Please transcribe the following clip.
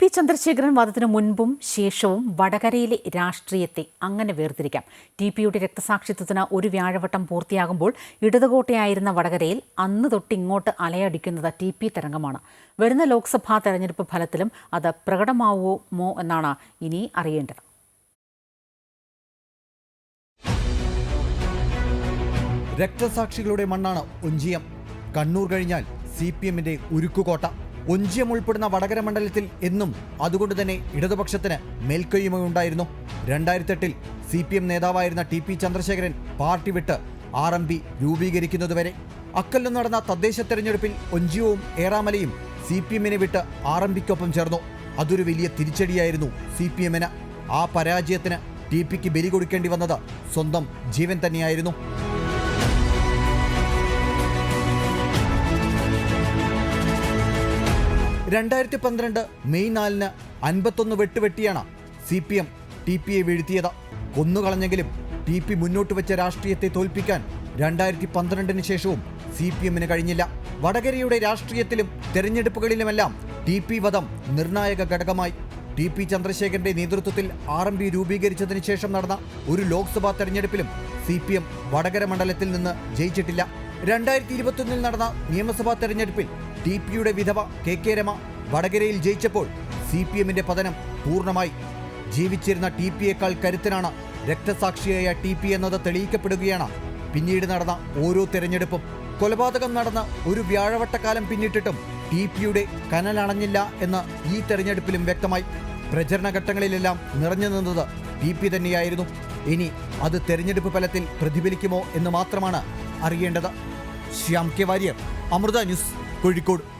P Chandrasekharan വാദത്തിന് മുൻപും ശേഷവും വടകരയിലെ രാഷ്ട്രീയത്തെ അങ്ങനെ വേർതിരിക്കാം. ടി പിയുടെ രക്തസാക്ഷിത്വത്തിന് ഒരു വ്യാഴവട്ടം പൂർത്തിയാകുമ്പോൾ ഇടതുകോട്ടയായിരുന്ന വടകരയിൽ അന്ന് തൊട്ട് ഇങ്ങോട്ട് അലയടിക്കുന്നത് ടി പി തരംഗമാണ്. വരുന്ന ലോക്സഭാ തെരഞ്ഞെടുപ്പ് ഫലത്തിലും അത് പ്രകടമാവുമോ എന്നാണ് ഇനി അറിയേണ്ടത്. രക്തസാക്ഷികളുടെ മണ്ണാണ് ഒഞ്ചിയം കണ്ണൂർ കഴിഞ്ഞാൽ സി പി എമ്മിന്റെ ഉരുക്കുകോട്ട. ഒഞ്ചിയം ഉൾപ്പെടുന്ന വടകര മണ്ഡലത്തിൽ എന്നും അതുകൊണ്ട് തന്നെ ഇടതുപക്ഷത്തിന് മേൽക്കൊയ്യുമുണ്ടായിരുന്നു രണ്ടായിരത്തെട്ടിൽ സി പി എം നേതാവായിരുന്ന ടി പി ചന്ദ്രശേഖരൻ പാർട്ടി വിട്ട് ആർ എം പി രൂപീകരിക്കുന്നതുവരെ. അക്കല്ലിൽ നടന്ന തദ്ദേശ തെരഞ്ഞെടുപ്പിൽ ഒഞ്ചിയവും ഏറാമലയും സി പി എമ്മിനെ വിട്ട് ആർ എം പിക്കൊപ്പം ചേർന്നു. അതൊരു വലിയ തിരിച്ചടിയായിരുന്നു സി പി എമ്മിന് ആ പരാജയത്തിന് ടി പിക്ക് ബലി കൊടുക്കേണ്ടി വന്നത് സ്വന്തം ജീവൻ തന്നെയായിരുന്നു. രണ്ടായിരത്തി പന്ത്രണ്ട് മെയ് നാലിന് അൻപത്തൊന്ന് വെട്ടുവെട്ടിയാണ് C P M T P A വീഴ്ത്തിയത്. കൊന്നുകളഞ്ഞെങ്കിലും ടി പി മുന്നോട്ട് വെച്ച രാഷ്ട്രീയത്തെ തോൽപ്പിക്കാൻ രണ്ടായിരത്തി പന്ത്രണ്ടിന് ശേഷവും സി പി എമ്മിന് കഴിഞ്ഞില്ല. വടകരയുടെ രാഷ്ട്രീയത്തിലും തെരഞ്ഞെടുപ്പുകളിലുമെല്ലാം ടി പി വധം നിർണായക ഘടകമായി. ടി പി ചന്ദ്രശേഖരന്റെ നേതൃത്വത്തിൽ ആർ എം പി രൂപീകരിച്ചതിന് ശേഷം നടന്ന ഒരു ലോക്സഭാ തെരഞ്ഞെടുപ്പിലും സി പി എം വടകര മണ്ഡലത്തിൽ നിന്ന് ജയിച്ചിട്ടില്ല. രണ്ടായിരത്തി ഇരുപത്തൊന്നിൽ നടന്ന നിയമസഭാ തെരഞ്ഞെടുപ്പിൽ ടി പിയുടെ വിധവ കെ കെ രമ വടകരയിൽ ജയിച്ചപ്പോൾ സി പി എമ്മിന്റെ പതനം പൂർണമായി. ജീവിച്ചിരുന്ന ടി പിയേക്കാൾ കരുത്തനാണ് രക്തസാക്ഷിയായ ടി പി എന്നത് തെളിയിക്കപ്പെടുകയാണ്. പിന്നീട് നടന്ന ഓരോ തെരഞ്ഞെടുപ്പും കൊലപാതകം നടന്ന ഒരു വ്യാഴവട്ടക്കാലം പിന്നിട്ടിട്ടും ടി പിയുടെ കനലണഞ്ഞില്ല എന്ന് ഈ തെരഞ്ഞെടുപ്പിലും വ്യക്തമായി. പ്രചരണ ഘട്ടങ്ങളിലെല്ലാം നിറഞ്ഞു നിന്നത് ടി പി തന്നെയായിരുന്നു. ഇനി അത് തെരഞ്ഞെടുപ്പ് ഫലത്തിൽ പ്രതിഫലിക്കുമോ എന്ന് മാത്രമാണ് അറിയേണ്ടത്. Shyam K Warrier Amrita news. Kozhikode.